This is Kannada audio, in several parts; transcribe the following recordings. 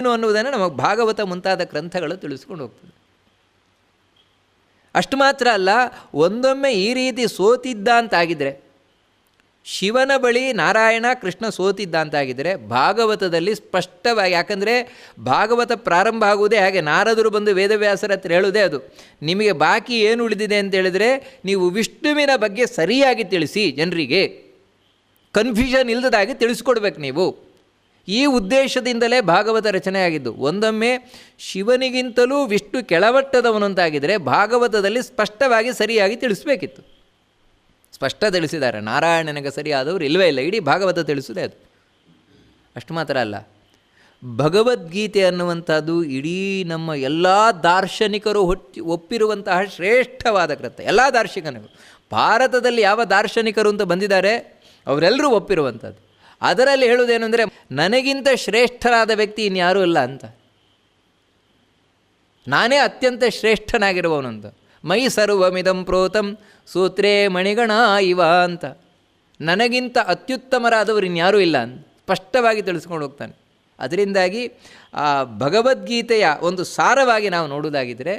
ಏನು ಅನ್ನುವುದನ್ನು ನಮಗೆ ಭಾಗವತ ಮುಂತಾದ ಗ್ರಂಥಗಳು ತಿಳಿಸ್ಕೊಂಡು ಹೋಗ್ತದೆ. ಅಷ್ಟು ಮಾತ್ರ ಅಲ್ಲ, ಒಂದೊಮ್ಮೆ ಈ ರೀತಿ ಸೋತಿದ್ದ ಅಂತಾಗಿದ್ದರೆ ಶಿವನ ಬಳಿ ನಾರಾಯಣ ಕೃಷ್ಣ ಸೋತಿದ್ದ ಅಂತಾಗಿದ್ದರೆ ಭಾಗವತದಲ್ಲಿ ಸ್ಪಷ್ಟವಾಗಿ, ಯಾಕಂದರೆ ಭಾಗವತ ಪ್ರಾರಂಭ ಆಗುವುದೇ ಹಾಗೆ ನಾರದರು ಬಂದು ವೇದವ್ಯಾಸರ ಹತ್ರ ಹೇಳುವುದೇ ಅದು. ನಿಮಗೆ ಬಾಕಿ ಏನು ಉಳಿದಿದೆ ಅಂತ ಹೇಳಿದರೆ ನೀವು ವಿಷ್ಣುವಿನ ಬಗ್ಗೆ ಸರಿಯಾಗಿ ತಿಳಿಸಿ, ಜನರಿಗೆ. ಕನ್ಫ್ಯೂಷನ್ ಇಲ್ಲದಾಗಿ ತಿಳಿಸ್ಕೊಡ್ಬೇಕು ನೀವು. ಈ ಉದ್ದೇಶದಿಂದಲೇ ಭಾಗವತ ರಚನೆಯಾಗಿದ್ದು, ಒಂದೊಮ್ಮೆ ಶಿವನಿಗಿಂತಲೂ ವಿಷ್ಣು ಕೆಳವಟ್ಟದವನಂತಾಗಿದ್ದರೆ ಭಾಗವತದಲ್ಲಿ ಸ್ಪಷ್ಟವಾಗಿ ಸರಿಯಾಗಿ ತಿಳಿಸಬೇಕಿತ್ತು. ಸ್ಪಷ್ಟ ತಿಳಿಸಿದ್ದಾರೆ, ನಾರಾಯಣನಿಗೆ ಸರಿಯಾದವರು ಇಲ್ಲವೇ ಇಲ್ಲ, ಇಡೀ ಭಾಗವತ ತಿಳಿಸುವುದೇ ಅದು. ಅಷ್ಟು ಮಾತ್ರ ಅಲ್ಲ, ಭಗವದ್ಗೀತೆ ಅನ್ನುವಂಥದ್ದು ಇಡೀ ನಮ್ಮ ಎಲ್ಲ ದಾರ್ಶನಿಕರು ಹೊಟ್ಟಿ ಒಪ್ಪಿರುವಂತಹ ಶ್ರೇಷ್ಠವಾದ ಗ್ರಂಥ, ಎಲ್ಲ ದಾರ್ಶನಿಕರು. ಭಾರತದಲ್ಲಿ ಯಾವ ದಾರ್ಶನಿಕರು ಅಂತ ಬಂದಿದ್ದಾರೆ, ಅವರೆಲ್ಲರೂ ಒಪ್ಪಿರುವಂಥದ್ದು. ಅದರಲ್ಲಿ ಹೇಳುವುದೇನು ಅಂದರೆ ನನಗಿಂತ ಶ್ರೇಷ್ಠರಾದ ವ್ಯಕ್ತಿ ಇನ್ಯಾರೂ ಇಲ್ಲ ಅಂತ. ನಾನೇ ಅತ್ಯಂತ ಶ್ರೇಷ್ಠನಾಗಿರುವವನು ಅಂತ ಮೈ ಸರ್ವಮಿದಂ ಪ್ರೋತಂ ಸೂತ್ರೇ ಮಣಿಗಣ ಇವ ಅಂತ. ನನಗಿಂತ ಅತ್ಯುತ್ತಮರಾದವರು ಇನ್ಯಾರೂ ಇಲ್ಲ ಅಂತ. ಸ್ಪಷ್ಟವಾಗಿ ತಿಳಿಸ್ಕೊಂಡು ಹೋಗ್ತಾನೆ. ಅದರಿಂದಾಗಿ ಆ ಭಗವದ್ಗೀತೆಯ ಒಂದು ಸಾರವಾಗಿ ನಾವು ನೋಡುವುದಾಗಿದ್ದರೆ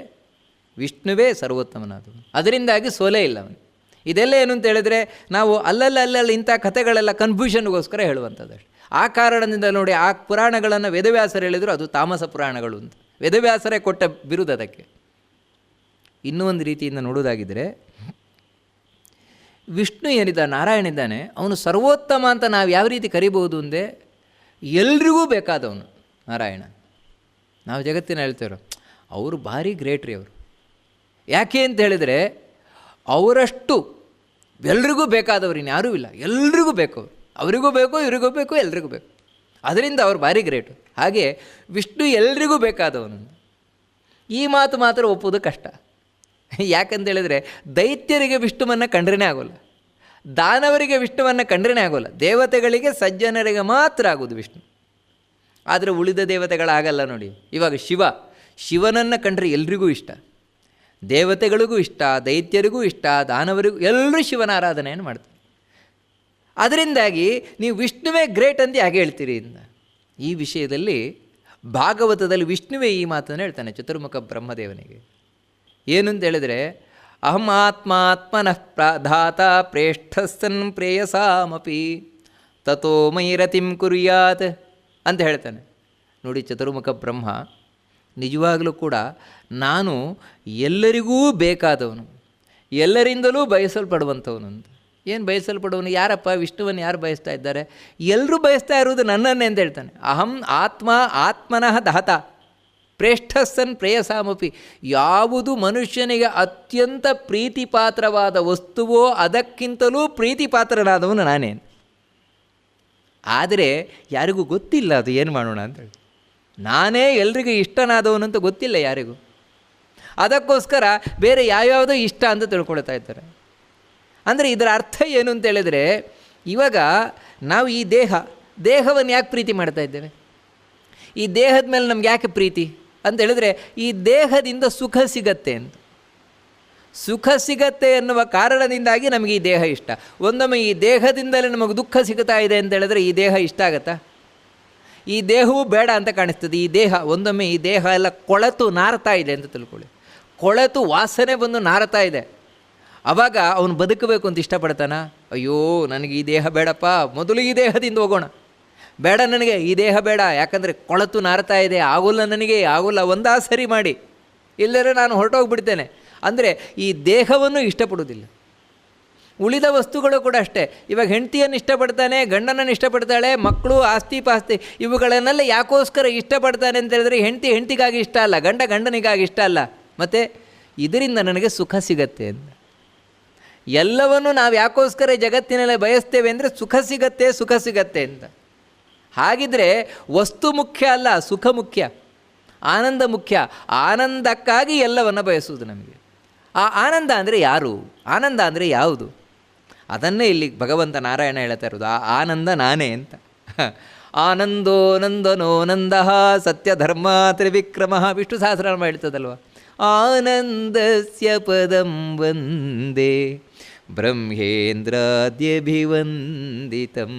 ವಿಷ್ಣುವೇ ಸರ್ವೋತ್ತಮನಾದವನು. ಅದರಿಂದಾಗಿ ಸೋಲೇ ಇಲ್ಲ ಅವನು. ಇದೆಲ್ಲ ಏನು ಅಂತ ಹೇಳಿದರೆ ನಾವು ಅಲ್ಲಲ್ಲಿ ಅಲ್ಲಲ್ಲಿ ಇಂಥ ಕಥೆಗಳೆಲ್ಲ ಕನ್ಫ್ಯೂಷನ್ಗೋಸ್ಕರ ಹೇಳುವಂಥದ್ದು ಆ ಕಾರಣದಿಂದ ನೋಡಿ ಆ ಪುರಾಣಗಳನ್ನು ವೇದವ್ಯಾಸರು ಹೇಳಿದರು ಅದು ತಾಮಸ ಪುರಾಣಗಳು ಅಂತ. ವೇದವ್ಯಾಸರೇ ಕೊಟ್ಟ ಬಿರುದು ಅದಕ್ಕೆ. ಇನ್ನೂ ಒಂದು ರೀತಿಯಿಂದ ನೋಡೋದಾಗಿದ್ದರೆ ವಿಷ್ಣು ಏನಿದ್ದ ನಾರಾಯಣ ಇದ್ದಾನೆ, ಅವನು ಸರ್ವೋತ್ತಮ ಅಂತ ನಾವು ಯಾವ ರೀತಿ ಕರಿಬೋದು ಅಂದೆ, ಎಲ್ರಿಗೂ ಬೇಕಾದವನು ನಾರಾಯಣ. ನಾವು ಜಗತ್ತಿನ ಹೇಳ್ತೇವ್ರು, ಅವರು ಭಾರಿ ಗ್ರೇಟ್ ರೀ ಅವರು. ಯಾಕೆ ಅಂತ ಹೇಳಿದರೆ ಅವರಷ್ಟು ಎಲ್ರಿಗೂ ಬೇಕಾದವರು ಇನ್ಯಾರೂ ಇಲ್ಲ. ಎಲ್ರಿಗೂ ಬೇಕು. ಅವರಿಗೂ ಬೇಕು, ಇವರಿಗೂ ಬೇಕು, ಎಲ್ರಿಗೂ ಬೇಕು. ಅದರಿಂದ ಅವ್ರು ಭಾರಿ ಗ್ರೇಟು. ಹಾಗೆ ವಿಷ್ಣು ಎಲ್ರಿಗೂ ಬೇಕಾದವನು. ಈ ಮಾತು ಮಾತ್ರ ಒಪ್ಪೋದು ಕಷ್ಟ. ಯಾಕಂತೇಳಿದರೆ ದೈತ್ಯರಿಗೆ ವಿಷ್ಣುವನ್ನು ಕಂಡ್ರೇ ಆಗೋಲ್ಲ. ದಾನವರಿಗೆ ವಿಷ್ಣುವನ್ನು ಕಂಡ್ರೇ ಆಗೋಲ್ಲ. ದೇವತೆಗಳಿಗೆ ಸಜ್ಜನರಿಗೆ ಮಾತ್ರ ಆಗೋದು ವಿಷ್ಣು. ಆದರೆ ಉಳಿದ ದೇವತೆಗಳಾಗಲ್ಲ ನೋಡಿ. ಇವಾಗ ಶಿವ. ಶಿವನನ್ನು ಕಂಡ್ರೆ ಎಲ್ರಿಗೂ ಇಷ್ಟ. ದೇವತೆಗಳಿಗೂ ಇಷ್ಟ, ದೈತ್ಯರಿಗೂ ಇಷ್ಟ, ದಾನವರಿಗೂ ಎಲ್ಲರೂ ಶಿವನ ಆರಾಧನೆಯನ್ನು ಮಾಡ್ತಾರೆ. ಅದರಿಂದಾಗಿ ನೀವು ವಿಷ್ಣುವೇ ಗ್ರೇಟ್ ಅಂತ ಹಾಗೆ ಹೇಳ್ತೀರಿ ಇಂದ? ಈ ವಿಷಯದಲ್ಲಿ ಭಾಗವತದಲ್ಲಿ ವಿಷ್ಣುವೇ ಈ ಮಾತನ್ನು ಹೇಳ್ತಾನೆ ಚತುರ್ಮುಖ ಬ್ರಹ್ಮದೇವನಿಗೆ. ಏನು ಅಂತ ಹೇಳಿದರೆ, ಅಹಂ ಆತ್ಮಾತ್ಮನಃ ಪ್ರಾಧಾತ ಪ್ರೇಷ್ಠಸ್ಸನ್ ಪ್ರೇಯಸಾಮಪಿ ತಥೋ ಮೈರತಿಂ ಕುರ್ಯಾತ್ ಅಂತ ಹೇಳ್ತಾನೆ. ನೋಡಿ ಚತುರ್ಮುಖ ಬ್ರಹ್ಮ ನಿಜವಾಗಲೂ ಕೂಡ ನಾನು ಎಲ್ಲರಿಗೂ ಬೇಕಾದವನು. ಎಲ್ಲರಿಂದಲೂ ಬಯಸಲ್ಪಡುವಂಥವನು ಏನು ಬಯಸಲ್ಪಡುವನು? ಯಾರಪ್ಪ? ವಿಷ್ಣುವನ್ನು ಯಾರು ಬಯಸ್ತಾ ಇದ್ದಾರೆ? ಎಲ್ಲರೂ ಬಯಸ್ತಾ ಇರುವುದು ನನ್ನನ್ನೇ ಅಂತ ಹೇಳ್ತಾನೆ. ಅಹಂ ಆತ್ಮ ಆತ್ಮನಃ ದಹತ. ಪ್ರೇಷ್ಠಸ್ಸನ್ ಪ್ರೇಯಸಾಮಪಿ. ಯಾವುದು ಮನುಷ್ಯನಿಗೆ ಅತ್ಯಂತ ಪ್ರೀತಿಪಾತ್ರವಾದ ವಸ್ತುವೋ ಅದಕ್ಕಿಂತಲೂ ಪ್ರೀತಿಪಾತ್ರನಾದವನು ನಾನೇ ಆದರೆ ಯಾರಿಗೂ ಗೊತ್ತಿಲ್ಲ ಅದು ಏನು ಮಾಡೋಣ ಅಂತೇಳಿ ನಾನೇ ಎಲ್ರಿಗೂ ಇಷ್ಟನಾದವನು ಅಂತ ಗೊತ್ತಿಲ್ಲ ಯಾರಿಗೂ. ಅದಕ್ಕೋಸ್ಕರ ಬೇರೆ ಯಾವ್ಯಾವುದೋ ಇಷ್ಟ ಅಂತ ತಿಳ್ಕೊಳ್ತಾ ಇದ್ದಾರೆ. ಅಂದರೆ ಇದರ ಅರ್ಥ ಏನು ಅಂತ ಹೇಳಿದರೆ, ಇವಾಗ ನಾವು ಈ ದೇಹ, ದೇಹವನ್ನು ಯಾಕೆ ಪ್ರೀತಿ ಮಾಡ್ತಾ ಇದ್ದೇವೆ? ಈ ದೇಹದ ಮೇಲೆ ನಮ್ಗೆ ಯಾಕೆ ಪ್ರೀತಿ? ಅಂತ ಹೇಳಿದ್ರೆ, ಈ ದೇಹದಿಂದ ಸುಖ ಸಿಗತ್ತೆ ಅಂತ. ಸುಖ ಸಿಗತ್ತೆ ಎನ್ನುವ ಕಾರಣದಿಂದಾಗಿ ನಮಗೆ ಈ ದೇಹ ಇಷ್ಟ. ಒಂದೊಮ್ಮೆ ಈ ದೇಹದಿಂದಲೇ ನಮಗೆ ದುಃಖ ಸಿಗ್ತಾ ಇದೆ ಅಂತ ಹೇಳಿದ್ರೆ ಈ ದೇಹ ಇಷ್ಟ ಆಗತ್ತಾ? ಈ ದೇಹವು ಬೇಡ ಅಂತ ಕಾಣಿಸ್ತದೆ. ಈ ದೇಹ, ಒಂದೊಮ್ಮೆ ಈ ದೇಹ ಎಲ್ಲ ಕೊಳೆತು ನಾರ್ತಾ ಇದೆ ಅಂತ ತಿಳ್ಕೊಳ್ಳಿ. ಕೊಳೆತು ವಾಸನೆ ಬಂದು ನಾರತಾ ಇದೆ. ಆವಾಗ ಅವನು ಬದುಕಬೇಕು ಅಂತ ಇಷ್ಟಪಡ್ತಾನ? ಅಯ್ಯೋ, ನನಗೆ ಈ ದೇಹ ಬೇಡಪ್ಪ, ಮೊದಲು ಈ ದೇಹದಿಂದ ಹೋಗೋಣ. ಬೇಡ ನನಗೆ, ಈ ದೇಹ ಬೇಡ, ಯಾಕಂದರೆ ಕೊಳತು ನಾರ್ತಾ ಇದೆ, ಆಗೋಲ್ಲ ನನಗೆ, ಆಗೋಲ್ಲ, ಒಂದಾ ಸರಿ ಮಾಡಿ. ಇಲ್ಲದ್ರೆ ನಾನು ಹೊರಟೋಗ್ಬಿಡ್ತೇನೆ. ಅಂದರೆ ಈ ದೇಹವನ್ನು ಇಷ್ಟಪಡುವುದಿಲ್ಲ. ಉಳಿದ ವಸ್ತುಗಳು ಕೂಡ ಅಷ್ಟೇ. ಇವಾಗ ಹೆಂಡತಿಯನ್ನು ಇಷ್ಟಪಡ್ತಾನೆ, ಗಂಡನನ್ನು ಇಷ್ಟಪಡ್ತಾಳೆ, ಮಕ್ಕಳು ಆಸ್ತಿ ಪಾಸ್ತಿ ಇವುಗಳನ್ನೆಲ್ಲ ಯಾಕೋಸ್ಕರ ಇಷ್ಟಪಡ್ತಾನೆ ಅಂತ ಹೇಳಿದ್ರೆ ಹೆಂಡತಿ ಹೆಂಡತಿಗಾಗಿ ಇಷ್ಟ ಅಲ್ಲ, ಗಂಡ ಗಂಡನಿಗಾಗಿ ಇಷ್ಟ ಅಲ್ಲ. ಮತ್ತು ಇದರಿಂದ ನನಗೆ ಸುಖ ಸಿಗತ್ತೆ ಅಂತ. ಎಲ್ಲವನ್ನು ನಾವು ಯಾಕೋಸ್ಕರ ಜಗತ್ತಿನಲ್ಲಿ ಬಯಸ್ತೇವೆ ಅಂದರೆ ಸುಖ ಸಿಗತ್ತೆ ಸುಖ ಸಿಗತ್ತೆ ಅಂತ. ಹಾಗಿದ್ರೆ ವಸ್ತು ಮುಖ್ಯ ಅಲ್ಲ, ಸುಖ ಮುಖ್ಯ. ಆನಂದ ಮುಖ್ಯ. ಆನಂದಕ್ಕಾಗಿ ಎಲ್ಲವನ್ನು ಬಯಸುವುದು ನಮಗೆ. ಆ ಆನಂದ ಅಂದರೆ ಯಾರು? ಆನಂದ ಅಂದರೆ ಯಾವುದು? ಅದನ್ನೇ ಇಲ್ಲಿ ಭಗವಂತ ನಾರಾಯಣ ಹೇಳ್ತಾ ಇರೋದು, ಆ ಆನಂದ ನಾನೇ ಅಂತ. ಆನಂದೋ ನಂದನೋ ನಂದ ಸತ್ಯ ಧರ್ಮ ತ್ರಿವಿಕ್ರಮ ವಿಷ್ಣು ಸಹಸ್ರನಾಮ ಹೇಳ್ತದಲ್ವ? ಆನಂದಸ್ಯ ಪದಂ ವಂದೇ ಬ್ರಹ್ಮೇಂದ್ರಾದ್ಯಭಿವಂದಿತಂ.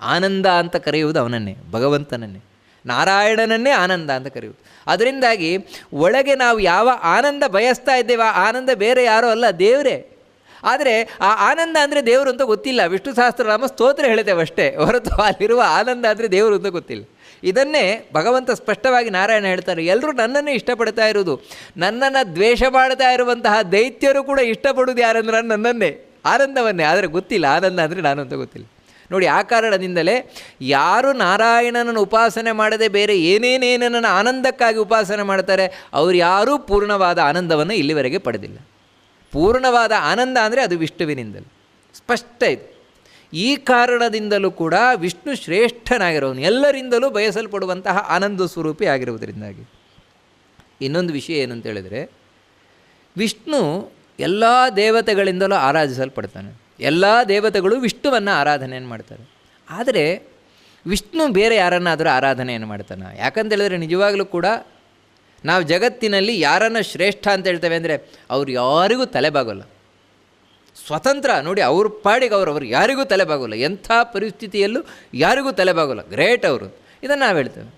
ಆನಂದ ಅಂತ ಕರೆಯುವುದು ಅವನನ್ನೇ, ಭಗವಂತನನ್ನೇ. ನಾರಾಯಣನನ್ನೇ ಆನಂದ ಅಂತ ಕರೆಯುವುದು. ಅದರಿಂದಾಗಿ ಒಳಗೆ ನಾವು ಯಾವ ಆನಂದ ಬಯಸ್ತಾ ಇದ್ದೇವೆ ಆನಂದ ಬೇರೆ ಯಾರೋ ಅಲ್ಲ, ದೇವರೇ. ಆದರೆ ಆ ಆನಂದ ಅಂದರೆ ದೇವರು ಅಂತ ಗೊತ್ತಿಲ್ಲ. ವಿಷ್ಣು ಸಹಸ್ರನಾಮ ಸ್ತೋತ್ರ ಹೇಳ್ತೇವೆ ಅಷ್ಟೇ. ಹೊರತು ಅಲ್ಲಿರುವ ಆನಂದ ಅಂದರೆ ದೇವರು ಅಂತ ಗೊತ್ತಿಲ್ಲ. ಇದನ್ನೇ ಭಗವಂತ ಸ್ಪಷ್ಟವಾಗಿ ನಾರಾಯಣ ಹೇಳ್ತಾರೆ. ಎಲ್ಲರೂ ನನ್ನನ್ನೇ ಇಷ್ಟಪಡ್ತಾ ಇರೋದು ನನ್ನನ್ನು ದ್ವೇಷ ಮಾಡ್ತಾ ಇರುವಂತಹ ದೈತ್ಯರು ಕೂಡ ಇಷ್ಟಪಡುವುದು ಯಾರಂದ್ರೆ ನನ್ನನ್ನೇ. ಆನಂದವನ್ನೇ. ಆದರೆ ಗೊತ್ತಿಲ್ಲ. ಆನಂದ ಅಂದರೆ ನಾನು ಅಂತ ಗೊತ್ತಿಲ್ಲ. ನೋಡಿ, ಆ ಕಾರಣದಿಂದಲೇ ಯಾರು ನಾರಾಯಣನನ್ನು ಉಪಾಸನೆ ಮಾಡದೆ ಬೇರೆ ಏನೇನೇನನ್ನು ಆನಂದಕ್ಕಾಗಿ ಉಪಾಸನೆ ಮಾಡ್ತಾರೆ, ಅವರು ಯಾರೂ ಪೂರ್ಣವಾದ ಆನಂದವನ್ನು ಇಲ್ಲಿವರೆಗೆ ಪಡೆದಿಲ್ಲ. ಪೂರ್ಣವಾದ ಆನಂದ ಅಂದರೆ ಅದು ವಿಷ್ಣುವಿನಿಂದಲೂ. ಸ್ಪಷ್ಟ ಇದು. ಈ ಕಾರಣದಿಂದಲೂ ಕೂಡ ವಿಷ್ಣು ಶ್ರೇಷ್ಠನಾಗಿರೋನು. ಎಲ್ಲರಿಂದಲೂ ಬಯಸಲ್ಪಡುವಂತಹ ಆನಂದ ಸ್ವರೂಪಿ ಆಗಿರುವುದರಿಂದಾಗಿ. ಇನ್ನೊಂದು ವಿಷಯ ಏನು ಅಂತ ಹೇಳಿದರೆ, ವಿಷ್ಣು ಎಲ್ಲ ದೇವತೆಗಳಿಂದಲೂ ಆರಾಧಿಸಲ್ಪಡ್ತಾನೆ. ಎಲ್ಲ ದೇವತೆಗಳು ವಿಷ್ಣುವನ್ನು ಆರಾಧನೆಯನ್ನು ಮಾಡ್ತಾರೆ. ಆದರೆ ವಿಷ್ಣು ಬೇರೆ ಯಾರನ್ನಾದರೂ ಆರಾಧನೆಯನ್ನು ಮಾಡ್ತಾನೆ. ಯಾಕಂತ ಹೇಳಿದ್ರೆ ನಿಜವಾಗಲೂ ಕೂಡ ನಾವು ಜಗತ್ತಿನಲ್ಲಿ ಯಾರನ್ನು ಶ್ರೇಷ್ಠ ಅಂತ ಹೇಳ್ತೇವೆ ಅಂದರೆ ಅವ್ರು ಯಾರಿಗೂ ತಲೆಬಾಗೋಲ್ಲ. ಸ್ವತಂತ್ರ ನೋಡಿ ಅವ್ರ ಪಾಡಿಗೆ ಅವರು, ಅವ್ರು ಯಾರಿಗೂ ತಲೆಬಾಗೋಲ್ಲ. ಎಂಥ ಪರಿಸ್ಥಿತಿಯಲ್ಲೂ ಯಾರಿಗೂ ತಲೆಬಾಗೋಲ್ಲ. ಗ್ರೇಟ್ ಅವರು. ಇದನ್ನು ನಾವು ಹೇಳ್ತೇವೆ.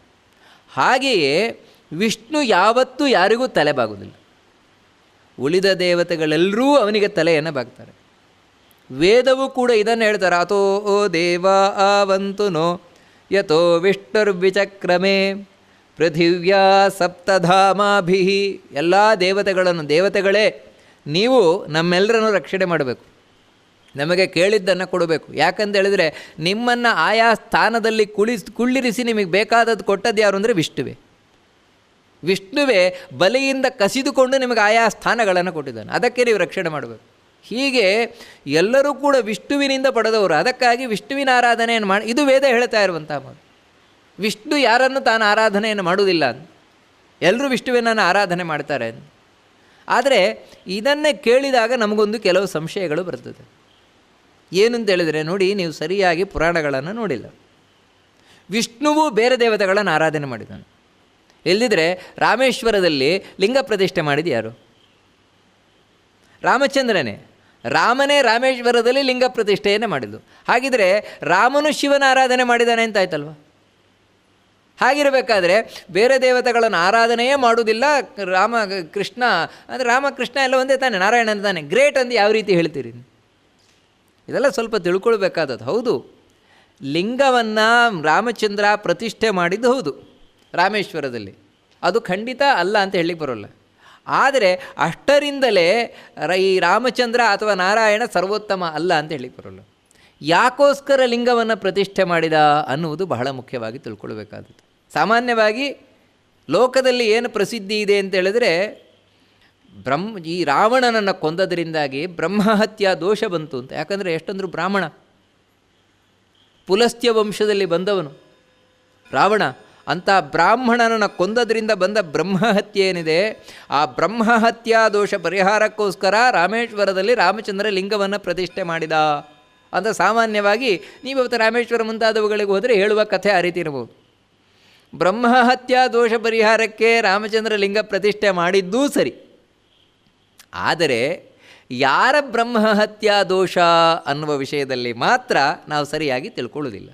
ಹಾಗೆಯೇ ವಿಷ್ಣು ಯಾವತ್ತೂ ಯಾರಿಗೂ ತಲೆಬಾಗೋದಿಲ್ಲ. ಉಳಿದ ದೇವತೆಗಳೆಲ್ಲರೂ ಅವನಿಗೆ ತಲೆಯನ್ನು ಬಾಗ್ತಾರೆ. ವೇದವು ಕೂಡ ಇದನ್ನು ಹೇಳ್ತಾರೆ. ಅಥೋ ಓ ದೇವ ಆವಂತು ನೋ ಯಥೋ ವಿಷ್ಣುರ್ವಿಚಕ್ರಮೇ. ಪೃಥಿವ್ಯಾ ಸಪ್ತಧಾಮಾಭಿ. ಎಲ್ಲ ದೇವತೆಗಳನ್ನು, ದೇವತೆಗಳೇ, ನೀವು ನಮ್ಮೆಲ್ಲರನ್ನು ರಕ್ಷಣೆ ಮಾಡಬೇಕು. ನಮಗೆ ಕೇಳಿದ್ದನ್ನು ಕೊಡಬೇಕು. ಯಾಕಂತ ಹೇಳಿದರೆ, ನಿಮ್ಮನ್ನು ಆಯಾ ಸ್ಥಾನದಲ್ಲಿ ಕುಳಿಸ್ ಕುಳ್ಳಿರಿಸಿ ನಿಮಗೆ ಬೇಕಾದದ್ದು ಕೊಟ್ಟದ್ದು ಯಾರು ಅಂದರೆ ವಿಷ್ಣುವೆ. ವಿಷ್ಣುವೆ ಬಲಿಯಿಂದ ಕಸಿದುಕೊಂಡು ನಿಮಗೆ ಆಯಾ ಸ್ಥಾನಗಳನ್ನು ಕೊಟ್ಟಿದ್ದಾನೆ. ಅದಕ್ಕೆ ನೀವು ರಕ್ಷಣೆ ಮಾಡಬೇಕು. ಹೀಗೆ ಎಲ್ಲರೂ ಕೂಡ ವಿಷ್ಣುವಿನಿಂದ ಪಡೆದವರು. ಅದಕ್ಕಾಗಿ ವಿಷ್ಣುವಿನ ಆರಾಧನೆಯನ್ನು ಮಾಡಿ, ಇದು ವೇದ ಹೇಳ್ತಾ ಇರುವಂತಹ ಮಾತು. ವಿಷ್ಣು ಯಾರನ್ನು ತಾನು ಆರಾಧನೆಯನ್ನು ಮಾಡುವುದಿಲ್ಲ? ಎಲ್ಲರೂ ವಿಷ್ಣುವಿನನ್ನು ಆರಾಧನೆ ಮಾಡ್ತಾರೆ. ಆದರೆ ಇದನ್ನೇ ಕೇಳಿದಾಗ ನಮಗೊಂದು ಕೆಲವು ಸಂಶಯಗಳು ಬರ್ತದೆ. ಏನು ಅಂತ ಹೇಳಿದರೆ ನೋಡಿ, ನೀವು ಸರಿಯಾಗಿ ಪುರಾಣಗಳನ್ನು ನೋಡಿಲ್ಲ. ವಿಷ್ಣುವು ಬೇರೆ ದೇವತೆಗಳನ್ನು ಆರಾಧನೆ ಮಾಡಿದ್ದಾನೆ ಎಲ್ಲಿದ್ರೆ ರಾಮೇಶ್ವರದಲ್ಲಿ ಲಿಂಗ ಪ್ರತಿಷ್ಠೆ ಮಾಡಿದ ಯಾರು? ರಾಮಚಂದ್ರನೇ. ರಾಮನೇ ರಾಮೇಶ್ವರದಲ್ಲಿ ಲಿಂಗ ಪ್ರತಿಷ್ಠೆಯನ್ನೇ ಮಾಡಿದ್ದು. ಹಾಗಿದ್ರೆ ರಾಮನು ಶಿವನ ಆರಾಧನೆ ಮಾಡಿದಾನೆ ಅಂತ ಆಯ್ತಲ್ವ? ಹಾಗಿರಬೇಕಾದ್ರೆ ಬೇರೆ ದೇವತೆಗಳನ್ನು ಆರಾಧನೆಯೇ ಮಾಡುವುದಿಲ್ಲ. ರಾಮ, ಕೃಷ್ಣ, ಅಂದರೆ ರಾಮಕೃಷ್ಣ ಎಲ್ಲ ಒಂದೇ ತಾನೆ, ನಾರಾಯಣ ತಾನೆ. ಗ್ರೇಟ್ ಅಂತ ಯಾವ ರೀತಿ ಹೇಳ್ತೀರಿ? ಇದೆಲ್ಲ ಸ್ವಲ್ಪ ತಿಳ್ಕೊಳ್ಬೇಕಾದದ್ದು. ಹೌದು. ಲಿಂಗವನ್ನು ರಾಮಚಂದ್ರ ಪ್ರತಿಷ್ಠೆ ಮಾಡಿದ್ದು ಹೌದು, ರಾಮೇಶ್ವರದಲ್ಲಿ. ಅದು ಖಂಡಿತ ಅಲ್ಲ ಅಂತ ಹೇಳಲಿಕ್ಕೆ ಬರೋಲ್ಲ. ಆದರೆ ಅಷ್ಟರಿಂದಲೇ ಈ ರಾಮಚಂದ್ರ ಅಥವಾ ನಾರಾಯಣ ಸರ್ವೋತ್ತಮ ಅಲ್ಲ ಅಂತ ಹೇಳಲಿಕ್ಕೆ ಬರೋಲ್ಲ. ಯಾಕೋಸ್ಕರ ಲಿಂಗವನ್ನು ಪ್ರತಿಷ್ಠೆ ಮಾಡಿದ ಅನ್ನುವುದು ಬಹಳ ಮುಖ್ಯವಾಗಿ ತಿಳ್ಕೊಳ್ಬೇಕಾದದ್ದು. ಸಾಮಾನ್ಯವಾಗಿ ಲೋಕದಲ್ಲಿ ಏನು ಪ್ರಸಿದ್ಧಿ ಇದೆ ಅಂತ ಹೇಳಿದ್ರೆ, ಬ್ರಹ್ಮ, ಈ ರಾವಣನನ್ನು ಕೊಂದದರಿಂದಾಗಿ ಬ್ರಹ್ಮಹತ್ಯ ದೋಷ ಬಂತು ಅಂತ. ಯಾಕಂದರೆ ಎಷ್ಟಂದ್ರು ಬ್ರಾಹ್ಮಣ, ಪುಲಸ್ತ್ಯ ವಂಶದಲ್ಲಿ ಬಂದವನು, ರಾವಣ ಅಂಥ ಬ್ರಾಹ್ಮಣನನ್ನು ಕೊಂದದರಿಂದ ಬಂದ ಬ್ರಹ್ಮಹತ್ಯೆ ಏನಿದೆ, ಆ ಬ್ರಹ್ಮಹತ್ಯಾ ದೋಷ ಪರಿಹಾರಕ್ಕೋಸ್ಕರ ರಾಮೇಶ್ವರದಲ್ಲಿ ರಾಮಚಂದ್ರ ಲಿಂಗವನ್ನು ಪ್ರತಿಷ್ಠೆ ಮಾಡಿದ. ಅಂತ ಸಾಮಾನ್ಯವಾಗಿ ನೀವು ಇವತ್ತು ರಾಮೇಶ್ವರ ಮುಂತಾದವುಗಳಿಗೆ ಹೋದರೆ ಹೇಳುವ ಕಥೆ ಆ ರೀತಿ ಇರಬಹುದು ಬ್ರಹ್ಮಹತ್ಯಾ ದೋಷ ಪರಿಹಾರಕ್ಕೆ ರಾಮಚಂದ್ರ ಲಿಂಗ ಪ್ರತಿಷ್ಠೆ ಮಾಡಿದ್ದೂ ಸರಿ. ಆದರೆ ಯಾರ ಬ್ರಹ್ಮಹತ್ಯಾ ದೋಷ ಅನ್ನುವ ವಿಷಯದಲ್ಲಿ ಮಾತ್ರ ನಾವು ಸರಿಯಾಗಿ ತಿಳ್ಕೊಳ್ಳೋದಿಲ್ಲ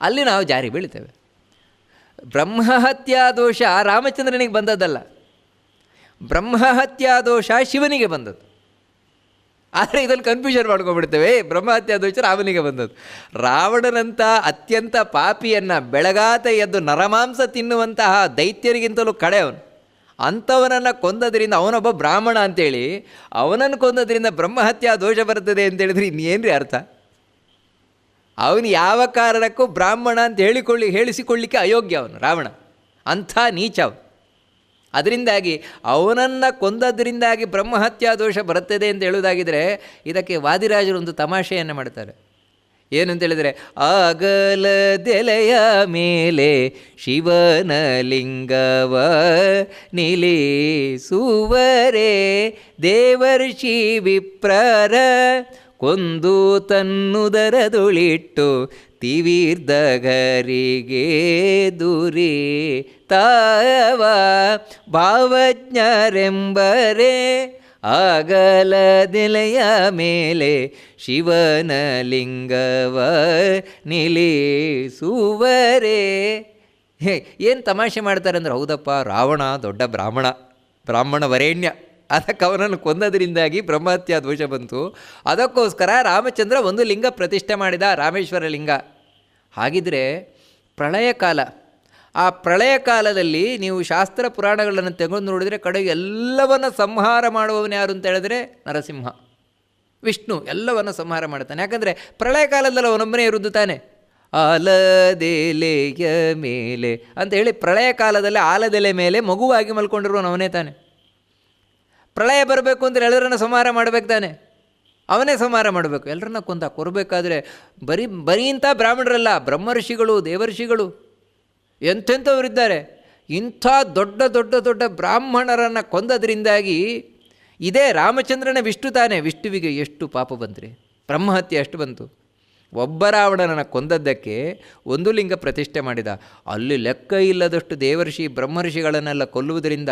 ಅಲ್ಲಿ ನಾವು ಜಾರಿ ಬೀಳ್ತೇವೆ. ಬ್ರಹ್ಮಹತ್ಯಾ ದೋಷ ರಾಮಚಂದ್ರನಿಗೆ ಬಂದದ್ದಲ್ಲ. ಬ್ರಹ್ಮಹತ್ಯಾ ದೋಷ ಶಿವನಿಗೆ ಬಂದದ್ದು. ಆದರೆ ಇದನ್ನು ಕನ್ಫ್ಯೂಷನ್ ಮಾಡ್ಕೊಂಡ್ಬಿಡ್ತೇವೆ. ಬ್ರಹ್ಮಹತ್ಯಾ ದೋಷ ರಾವನಿಗೆ ಬಂದದ್ದು. ರಾವಣನಂಥ ಅತ್ಯಂತ ಪಾಪಿಯನ್ನು ಬೆಳಗಾತ ಎದ್ದು ನರಮಾಂಸ ತಿನ್ನುವಂತಹ ದೈತ್ಯರಿಗಿಂತಲೂ ಕಡೆ ಅವನು. ಅಂಥವನನ್ನು ಕೊಂದದ್ರಿಂದ ಅವನೊಬ್ಬ ಬ್ರಾಹ್ಮಣ ಅಂತೇಳಿ, ಅವನನ್ನು ಕೊಂದದ್ರಿಂದ ಬ್ರಹ್ಮಹತ್ಯಾ ದೋಷ ಬರ್ತದೆ ಅಂತೇಳಿದ್ರೆ ಇನ್ನೇನು ರೀ ಅರ್ಥ? ಅವನು ಯಾವ ಕಾರಣಕ್ಕೂ ಬ್ರಾಹ್ಮಣ ಅಂತ ಹೇಳಿಕೊಳ್ಳಿ, ಹೇಳಿಸಿಕೊಳ್ಳಿಕ್ಕೆ ಅಯೋಗ್ಯ ಅವನು, ರಾವಣ. ಅಂಥ ನೀಚ ಅವನು. ಅದರಿಂದಾಗಿ ಅವನನ್ನು ಕೊಂದದ್ರಿಂದಾಗಿ ಬ್ರಹ್ಮಹತ್ಯಾ ದೋಷ ಬರುತ್ತದೆ ಅಂತ ಹೇಳುವುದಾಗಿದ್ದರೆ ಇದಕ್ಕೆ ವಾದಿರಾಜರು ಒಂದು ತಮಾಷೆಯನ್ನು ಮಾಡ್ತಾರೆ. ಏನು ಅಂತ ಹೇಳಿದರೆ ಆಗಲದೆಲೆಯ ಮೇಲೆ ಶಿವನ ಲಿಂಗವ ನಿಲ್ಲಿಸುವರೆ ದೇವರ್ಷಿ ವಿಪ್ರರ ಕೊಂದು ತನ್ನುದರದುಳಿಟ್ಟು ತಿವೀರ್ದಗರಿಗೆ ದುರಿ ತಾವ ಭಾವಜ್ಞರೆಂಬರೆ ಆಗಲದೆಲೆಯ ಮೇಲೆ ಶಿವನ ಲಿಂಗವ ನಿಲೀಸುವರೆ ಹೇ, ಏನು ತಮಾಷೆ ಮಾಡ್ತಾರೆ ಅಂದ್ರೆ ಹೌದಪ್ಪ, ರಾವಣ, ದೊಡ್ಡ ಬ್ರಾಹ್ಮಣ ಬ್ರಾಹ್ಮಣ ವರೇಣ್ಯ ಅದಕ್ಕೆ ಅವನನ್ನು ಕೊಂದದ್ರಿಂದಾಗಿ ಬ್ರಹ್ಮಹತ್ಯ ದೋಷ ಬಂತು. ಅದಕ್ಕೋಸ್ಕರ ರಾಮಚಂದ್ರ ಒಂದು ಲಿಂಗ ಪ್ರತಿಷ್ಠೆ ಮಾಡಿದ, ರಾಮೇಶ್ವರ ಲಿಂಗ. ಹಾಗಿದ್ರೆ ಪ್ರಳಯ ಕಾಲ. ಆ ಪ್ರಳಯ ಕಾಲದಲ್ಲಿ ನೀವು ಶಾಸ್ತ್ರ ಪುರಾಣಗಳನ್ನು ತೆಗೆದು ನೋಡಿದರೆ ಕಡೆಗೆ ಎಲ್ಲವನ್ನ ಸಂಹಾರ ಮಾಡುವವನು ಯಾರು ಅಂತ ಹೇಳಿದ್ರೆ ನರಸಿಂಹ. ವಿಷ್ಣು ಎಲ್ಲವನ್ನು ಸಂಹಾರ ಮಾಡ್ತಾನೆ. ಯಾಕಂದರೆ ಪ್ರಳಯ ಕಾಲದಲ್ಲಿ ಅವನೊಬ್ಬನೇ ಇರುವುದು ತಾನೆ. ಆಲದೆಲೆಯ ಮೇಲೆ ಅಂತ ಹೇಳಿ ಪ್ರಳಯ ಕಾಲದಲ್ಲಿ ಆಲದೆಲೆ ಮೇಲೆ ಮಗುವಾಗಿ ಮಲ್ಕೊಂಡಿರುವನು ಅವನೇ ತಾನೆ. ಪ್ರಳಯ ಬರಬೇಕು ಅಂದರೆ ಎಲ್ಲರನ್ನು ಸಂಹಾರ ಮಾಡಬೇಕು ತಾನೆ. ಅವನೇ ಸಂಹಾರ ಮಾಡಬೇಕು. ಎಲ್ಲರನ್ನ ಕೊಂದ, ಕೊರಬೇಕಾದ್ರೆ ಬರೀ ಬರೀ ಇಂಥ ಬ್ರಾಹ್ಮಣರಲ್ಲ, ಬ್ರಹ್ಮರ್ಷಿಗಳು, ದೇವರ್ಷಿಗಳು, ಎಂಥೆಂಥವರಿದ್ದಾರೆ. ಇಂಥ ದೊಡ್ಡ ದೊಡ್ಡ ದೊಡ್ಡ ಬ್ರಾಹ್ಮಣರನ್ನು ಕೊಂದದ್ರಿಂದಾಗಿ ಇದೇ ರಾಮಚಂದ್ರನ ವಿಷ್ಣು ತಾನೇ ವಿಷ್ಣುವಿಗೆ ಎಷ್ಟು ಪಾಪ ಬಂದರೆ. ಬ್ರಹ್ಮಹತ್ಯೆ ಅಷ್ಟು ಬಂತು. ಒಬ್ಬ ರಾವಣನನ್ನು ಕೊಂದದ್ದಕ್ಕೆ ಒಂದು ಲಿಂಗ ಪ್ರತಿಷ್ಠೆ ಮಾಡಿದ. ಅಲ್ಲಿ ಲೆಕ್ಕ ಇಲ್ಲದಷ್ಟು ದೇವರ್ಷಿ, ಬ್ರಹ್ಮರ್ಷಿಗಳನ್ನೆಲ್ಲ ಕೊಲ್ಲುವುದರಿಂದ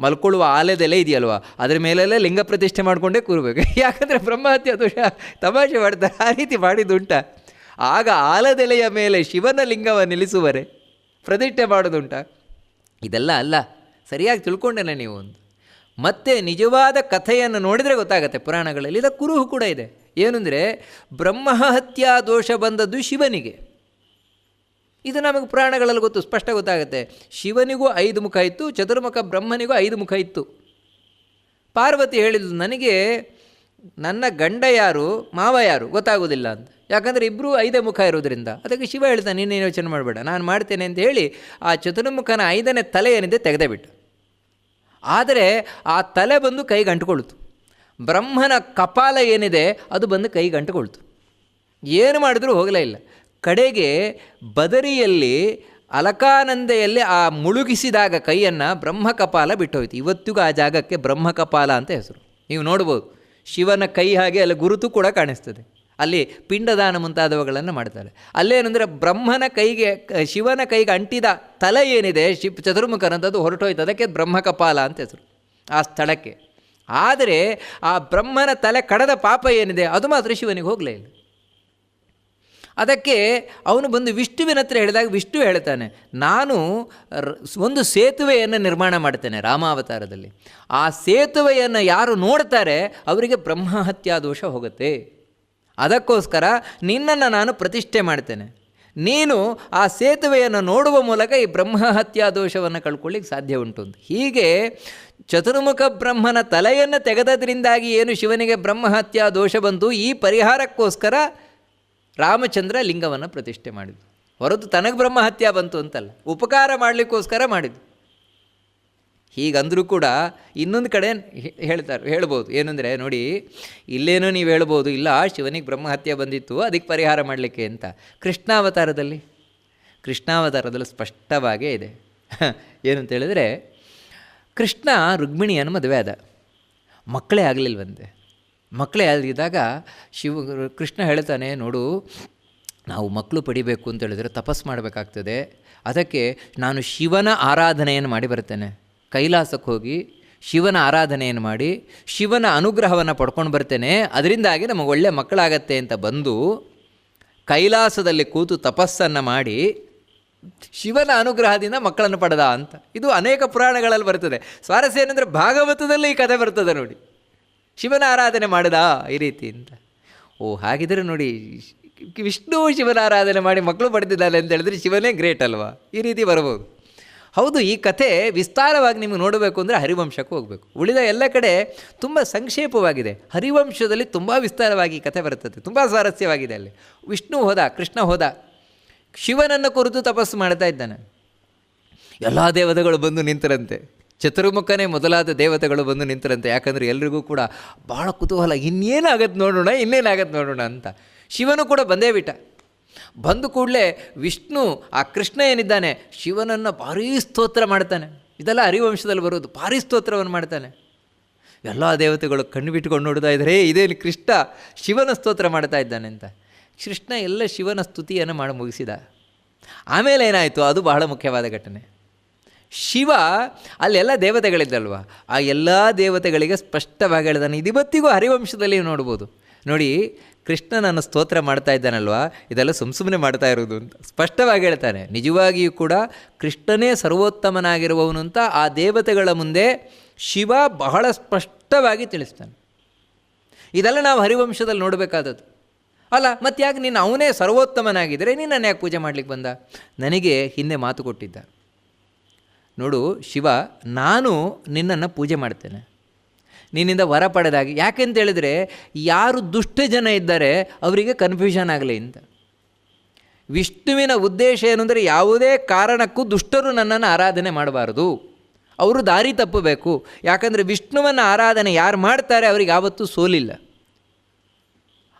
ಮಲ್ಕೊಳ್ಳುವ ಆಲಯದೆಲೆ ಇದೆಯಲ್ವ? ಅದರ ಮೇಲೆಲ್ಲ ಲಿಂಗ ಪ್ರತಿಷ್ಠೆ ಮಾಡಿಕೊಂಡೇ ಕೂರಬೇಕು. ಯಾಕಂದರೆ ಬ್ರಹ್ಮಹತ್ಯ ದೋಷ ತಮಾಷೆ ಮಾಡ್ತಾರೆ. ಆ ರೀತಿ ಮಾಡಿದುಂಟ ಆಗ ಆಲದೆಲೆಯ ಮೇಲೆ ಶಿವನ ಲಿಂಗವ ನಿಲ್ಲಿಸುವರೆ ಪ್ರತಿಷ್ಠೆ ಮಾಡೋದುಂಟ ಇದೆಲ್ಲ ಅಲ್ಲ. ಸರಿಯಾಗಿ ತಿಳ್ಕೊಂಡೇನೆ ನೀವು ಮತ್ತೆ ನಿಜವಾದ ಕಥೆಯನ್ನು ನೋಡಿದರೆ ಗೊತ್ತಾಗತ್ತೆ ಪುರಾಣಗಳಲ್ಲಿ. ಇದಕ್ಕೆ ಕುರುಹು ಕೂಡ ಇದೆ. ಏನಂದರೆ ಬ್ರಹ್ಮಹತ್ಯಾ ದೋಷ ಬಂದದ್ದು ಶಿವನಿಗೆ. ಇದು ನಮಗೆ ಪುರಾಣಗಳಲ್ಲಿ ಗೊತ್ತು, ಸ್ಪಷ್ಟ ಗೊತ್ತಾಗುತ್ತೆ. ಶಿವನಿಗೂ ಐದು ಮುಖ ಇತ್ತು, ಚತುರ್ಮುಖ ಬ್ರಹ್ಮನಿಗೂ ಐದು ಮುಖ ಇತ್ತು. ಪಾರ್ವತಿ ಹೇಳಿದ್ದು, ನನಗೆ ನನ್ನ ಗಂಡ ಯಾರು, ಮಾವ ಯಾರು ಗೊತ್ತಾಗೋದಿಲ್ಲ ಅಂತ. ಯಾಕಂದರೆ ಇಬ್ಬರೂ ಐದೇ ಮುಖ ಇರೋದ್ರಿಂದ. ಅದಕ್ಕೆ ಶಿವ ಹೇಳ್ತಾನೆ ನೀನೇನು ಯೋಚನೆ ಮಾಡಬೇಡ, ನಾನು ಮಾಡ್ತೇನೆ ಅಂತ ಹೇಳಿ ಆ ಚತುರ್ಮುಖನ ಐದನೇ ತಲೆ ಏನಿದೆ ತೆಗೆದೇ ಬಿಟ್ಟು. ಆದರೆ ಆ ತಲೆ ಬಂದು ಕೈಗೆ ಅಂಟ್ಕೊಳ್ತು ಬ್ರಹ್ಮನ ಕಪಾಲ ಏನಿದೆ, ಅದು ಬಂದು ಕೈಗೆ ಅಂಟುಕೊಳ್ತು ಏನು ಮಾಡಿದ್ರೂ ಹೋಗಲೇ ಇಲ್ಲ. ಕಡೆಗೆ ಬದರಿಯಲ್ಲಿ, ಅಲಕಾನಂದೆಯಲ್ಲಿ ಆ ಮುಳುಗಿಸಿದಾಗ ಕೈಯನ್ನು ಬ್ರಹ್ಮಕಪಾಲ ಬಿಟ್ಟೋಯ್ತು. ಇವತ್ತಿಗೂ ಆ ಜಾಗಕ್ಕೆ ಬ್ರಹ್ಮಕಪಾಲ ಅಂತ ಹೆಸರು. ನೀವು ನೋಡ್ಬೋದು, ಶಿವನ ಕೈ ಹಾಗೆ ಅಲ್ಲಿ ಗುರುತು ಕೂಡ ಕಾಣಿಸ್ತದೆ. ಅಲ್ಲಿ ಪಿಂಡದಾನ ಮುಂತಾದವುಗಳನ್ನು ಮಾಡ್ತಾರೆ. ಅಲ್ಲೇನೆಂದರೆ ಬ್ರಹ್ಮನ ಕೈಗೆ, ಶಿವನ ಕೈಗೆ ಅಂಟಿದ ತಲೆ ಏನಿದೆ, ಶಿ ಚತುರ್ಮುಖನಂಥದ್ದು ಹೊರಟೋಯ್ತು. ಅದಕ್ಕೆ ಬ್ರಹ್ಮಕಪಾಲ ಅಂತ ಹೆಸರು. ಆ ಸ್ಥಳಕ್ಕೆ. ಆದರೆ ಆ ಬ್ರಹ್ಮನ ತಲೆ ಕಡದ ಪಾಪ ಏನಿದೆ, ಅದು ಮಾತ್ರ ಶಿವನಿಗೆ ಹೋಗಲೇ ಇಲ್ಲ. ಅದಕ್ಕೆ ಅವನು ಬಂದು ವಿಷ್ಣುವಿನ ಹತ್ರ ಹೇಳಿದಾಗ ವಿಷ್ಣು ಹೇಳ್ತಾನೆ, ನಾನು ಒಂದು ಸೇತುವೆಯನ್ನು ನಿರ್ಮಾಣ ಮಾಡ್ತೇನೆ ರಾಮಾವತಾರದಲ್ಲಿ. ಆ ಸೇತುವೆಯನ್ನು ಯಾರು ನೋಡ್ತಾರೆ, ಅವರಿಗೆ ಬ್ರಹ್ಮಹತ್ಯಾ ದೋಷ ಹೋಗುತ್ತೆ. ಅದಕ್ಕೋಸ್ಕರ ನಿನ್ನನ್ನು ನಾನು ಪ್ರತಿಷ್ಠೆ ಮಾಡ್ತೇನೆ. ನೀನು ಆ ಸೇತುವೆಯನ್ನು ನೋಡುವ ಮೂಲಕ ಈ ಬ್ರಹ್ಮಹತ್ಯಾ ದೋಷವನ್ನು ಕಳ್ಕೊಳ್ಳಿಕ್ಕೆ ಸಾಧ್ಯ ಉಂಟು ಹೀಗೆ ಚತುರ್ಮುಖ ಬ್ರಹ್ಮನ ತಲೆಯನ್ನು ತೆಗೆದದ್ರಿಂದಾಗಿ ಏನು ಶಿವನಿಗೆ ಬ್ರಹ್ಮಹತ್ಯಾ ದೋಷ ಬಂತು ಈ ಪರಿಹಾರಕ್ಕೋಸ್ಕರ ರಾಮಚಂದ್ರ ಲಿಂಗವನ್ನು ಪ್ರತಿಷ್ಠೆ ಮಾಡಿದ್ದು. ಹೊರತು ತನಗೆ ಬ್ರಹ್ಮಹತ್ಯೆ ಬಂತು ಅಂತಲ್ಲ. ಉಪಕಾರ ಮಾಡಲಿಕ್ಕೋಸ್ಕರ ಮಾಡಿದ್ದು. ಹೀಗಂದರೂ ಕೂಡ ಇನ್ನೊಂದು ಕಡೆ ಹೇಳ್ತಾರೆ, ಹೇಳ್ಬೋದು. ಏನಂದರೆ, ನೋಡಿ, ಇಲ್ಲೇನೋ ನೀವು ಹೇಳ್ಬೋದು, ಇಲ್ಲ, ಶಿವನಿಗೆ ಬ್ರಹ್ಮಹತ್ಯೆ ಬಂದಿತ್ತು, ಅದಕ್ಕೆ ಪರಿಹಾರ ಮಾಡಲಿಕ್ಕೆ ಅಂತ. ಕೃಷ್ಣಾವತಾರದಲ್ಲಿ? ಕೃಷ್ಣಾವತಾರದಲ್ಲಿ ಸ್ಪಷ್ಟವಾಗೇ ಇದೆ. ಏನಂತ ಹೇಳಿದ್ರೆ, ಕೃಷ್ಣ ರುಕ್ಮಿಣಿಯನ್ನು ಮದುವೆ ಆದ. ಮಕ್ಕಳೇ ಆಗಲಿಲ್ವಂತೆ. ಮಕ್ಕಳೇ ಆಗಿದ್ದಾಗ ಶಿವ, ಕೃಷ್ಣ ಹೇಳ್ತಾನೆ, ನೋಡು, ನಾವು ಮಕ್ಕಳು ಪಡಿಬೇಕು ಅಂತ ಹೇಳಿದ್ರೆ ತಪಸ್ ಮಾಡಬೇಕಾಗ್ತದೆ. ಅದಕ್ಕೆ ನಾನು ಶಿವನ ಆರಾಧನೆಯನ್ನು ಮಾಡಿ ಬರ್ತೇನೆ. ಕೈಲಾಸಕ್ಕೆ ಹೋಗಿ ಶಿವನ ಆರಾಧನೆಯನ್ನು ಮಾಡಿ ಶಿವನ ಅನುಗ್ರಹವನ್ನು ಪಡ್ಕೊಂಡು ಬರ್ತೇನೆ, ಅದರಿಂದಾಗಿ ನಮಗೆ ಒಳ್ಳೆ ಮಕ್ಕಳಾಗತ್ತೆ ಅಂತ ಬಂದು ಕೈಲಾಸದಲ್ಲಿ ಕೂತು ತಪಸ್ಸನ್ನು ಮಾಡಿ ಶಿವನ ಅನುಗ್ರಹದಿಂದ ಮಕ್ಕಳನ್ನು ಪಡೆದ ಅಂತ. ಇದು ಅನೇಕ ಪುರಾಣಗಳಲ್ಲಿ ಬರ್ತದೆ. ಸ್ವಾರಸ್ಯ ಏನಂದರೆ ಭಾಗವತದಲ್ಲಿ ಈ ಕಥೆ ಬರ್ತದೆ ನೋಡಿ. ಶಿವನ ಆರಾಧನೆ ಮಾಡಿದ ಈ ರೀತಿ ಅಂತ. ಓ, ಹಾಗಿದ್ರೆ ನೋಡಿ, ವಿಷ್ಣು ಶಿವನ ಆರಾಧನೆ ಮಾಡಿ ಮಕ್ಕಳು ಪಡೆದಿದ್ದಾರೆ ಅಂತ ಹೇಳಿದ್ರೆ ಶಿವನೇ ಗ್ರೇಟ್ ಅಲ್ವಾ? ಈ ರೀತಿ ಬರ್ಬೋದು ಹೌದು, ಈ ಕಥೆ ವಿಸ್ತಾರವಾಗಿ ನಿಮಗೆ ನೋಡಬೇಕು ಅಂದರೆ ಹರಿವಂಶಕ್ಕೆ ಹೋಗಬೇಕು. ಉಳಿದ ಎಲ್ಲ ಕಡೆ ತುಂಬ ಸಂಕ್ಷೇಪವಾಗಿದೆ. ಹರಿವಂಶದಲ್ಲಿ ತುಂಬ ವಿಸ್ತಾರವಾಗಿ ಈ ಕಥೆ ಬರುತ್ತದೆ. ತುಂಬ ಸ್ವಾರಸ್ಯವಾಗಿದೆ ಅಲ್ಲಿ. ವಿಷ್ಣು ಹೋದ, ಕೃಷ್ಣ ಹೋದ, ಶಿವನನ್ನು ಕುರಿತು ತಪಸ್ಸು ಮಾಡ್ತಾ ಇದ್ದಾನೆ. ಎಲ್ಲ ದೇವತೆಗಳು ಬಂದು ನಿಂತರಂತೆ. ಚತುರ್ಮುಖನೇ ಮೊದಲಾದ ದೇವತೆಗಳು ಬಂದು ನಿಂತರಂತೆ. ಯಾಕಂದರೆ ಎಲ್ರಿಗೂ ಕೂಡ ಭಾಳ ಕುತೂಹಲ ಇನ್ನೇನಾಗತ್ತೆ ನೋಡೋಣ ಇನ್ನೇನಾಗತ್ತೆ ನೋಡೋಣ ಅಂತ. ಶಿವನು ಕೂಡ ಬಂದೇ ಬಿಟ್ಟ. ಬಂದು ಕೂಡಲೇ ವಿಷ್ಣು ಆ ಕೃಷ್ಣ ಏನಿದ್ದಾನೆ ಶಿವನನ್ನು ಭಾರೀ ಸ್ತೋತ್ರ ಮಾಡ್ತಾನೆ. ಇದೆಲ್ಲ ಹರಿವಂಶದಲ್ಲಿ ಬರೋದು ಭಾರೀ ಸ್ತೋತ್ರವನ್ನು ಮಾಡ್ತಾನೆ. ಎಲ್ಲ ದೇವತೆಗಳು ಕಣ್ಣು ಬಿಟ್ಕೊಂಡು ನೋಡ್ತಾ ಇದ್ದಾರೆ "ಹೇ, ಇದೇನು ಕೃಷ್ಣ? ಶಿವನ ಸ್ತೋತ್ರ ಮಾಡ್ತಾ ಇದ್ದಾನೆ ಅಂತ. ಕೃಷ್ಣ ಎಲ್ಲ ಶಿವನ ಸ್ತುತಿಯನ್ನು ಮಾಡಿ ಮುಗಿಸಿದ. ಆಮೇಲೆ ಏನಾಯಿತು? ಅದು ಬಹಳ ಮುಖ್ಯವಾದ ಘಟನೆ. ಶಿವ ಅಲ್ಲೆಲ್ಲ ದೇವತೆಗಳಿದ್ದಲ್ವ? ಆ ಎಲ್ಲ ದೇವತೆಗಳಿಗೆ ಸ್ಪಷ್ಟವಾಗಿ ಹೇಳಿದಾನೆ ಇದು ಇವತ್ತಿಗೂ ಹರಿವಂಶದಲ್ಲಿ ನೋಡ್ಬೋದು. ನೋಡಿ ಕೃಷ್ಣ ನಾನು ಸ್ತೋತ್ರ ಮಾಡ್ತಾ ಇದ್ದಾನಲ್ವಾ? ಇದೆಲ್ಲ ಸುಮ್ಮ ಸುಮ್ಮನೆ ಮಾಡ್ತಾ ಇರೋದು ಅಂತ ಸ್ಪಷ್ಟವಾಗಿ ಹೇಳ್ತಾನೆ. ನಿಜವಾಗಿಯೂ ಕೂಡ ಕೃಷ್ಣನೇ ಸರ್ವೋತ್ತಮನಾಗಿರುವವನು ಅಂತ ಆ ದೇವತೆಗಳ ಮುಂದೆ ಶಿವ ಬಹಳ ಸ್ಪಷ್ಟವಾಗಿ ತಿಳಿಸ್ತಾನೆ. ಇದೆಲ್ಲ ನಾವು ಹರಿವಂಶದಲ್ಲಿ ನೋಡಬೇಕಾದದ್ದು. ಅಲ್ಲ, ಮತ್ತೆ ಯಾಕೆ ನೀನು ಅವನೇ ಸರ್ವೋತ್ತಮನಾಗಿದ್ದರೆ ನೀನು ನನ್ನ ಯಾಕೆ ಪೂಜೆ ಮಾಡಲಿಕ್ಕೆ ಬಂದ? ನನಗೆ ಹಿಂದೆ ಮಾತು ಕೊಟ್ಟಿದ್ದ. ನೋಡು, ಶಿವ, ನಾನು ನಿನ್ನನ್ನು ಪೂಜೆ ಮಾಡ್ತೇನೆ. ನಿನ್ನಿಂದ ವರ ಪಡೆದಾಗಿ ಯಾಕೆಂತ ಹೇಳಿದರೆ, ಯಾರು ದುಷ್ಟ ಜನ ಇದ್ದಾರೆ, ಅವರಿಗೆ ಕನ್ಫ್ಯೂಷನ್ ಆಗಲಿ ಅಂತ. ವಿಷ್ಣುವಿನ ಉದ್ದೇಶ ಏನು ಅಂದರೆ, ಯಾವುದೇ ಕಾರಣಕ್ಕೂ ದುಷ್ಟರು ನನ್ನನ್ನು ಆರಾಧನೆ ಮಾಡಬಾರದು. ಅವರು ದಾರಿ ತಪ್ಪಬೇಕು. ಯಾಕಂದರೆ ವಿಷ್ಣುವನ್ನು ಆರಾಧನೆ ಯಾರು ಮಾಡ್ತಾರೆ, ಅವ್ರಿಗೆ ಯಾವತ್ತೂ ಸೋಲಿಲ್ಲ.